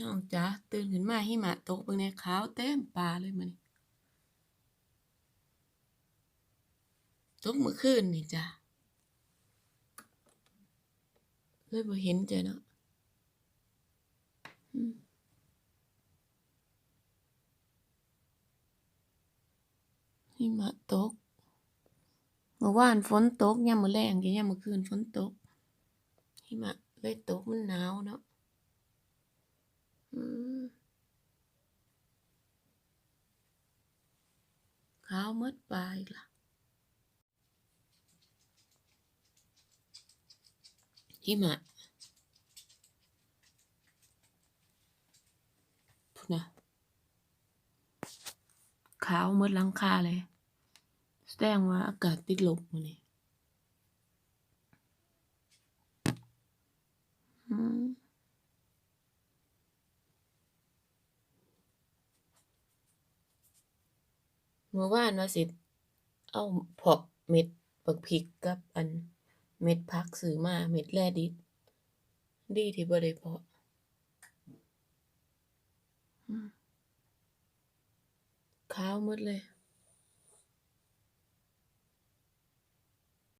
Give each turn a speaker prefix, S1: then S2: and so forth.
S1: น้องจ๋าตื่นขึ้นมาหิมะตกเบิ่งแหน่ขาวเต็มป่าเลยมื้อนี้ตกเมื่อคืนนี่จ้ะเลยบ่เห็นจ้ะเนาะอืมหิมะตกเมื่อวานฝนตกยามมื้อแลงกับยามมื้อคืนฝนตกหิมะเลยตกมันหนาวเนาะ ขาวหมดปลาอีกละหิมะพุ่นนะขาวหมดลังคาเลย แสดงว่าอากาศติดลบมาเนี้อื มื่อวานว่าสิเอาเพาะเม็ดบักพริกกับอัน เม็ดผักซื้อมา เม็ดแลดิบดีที่บ่ได้เพาะอืมขาวหมดเลย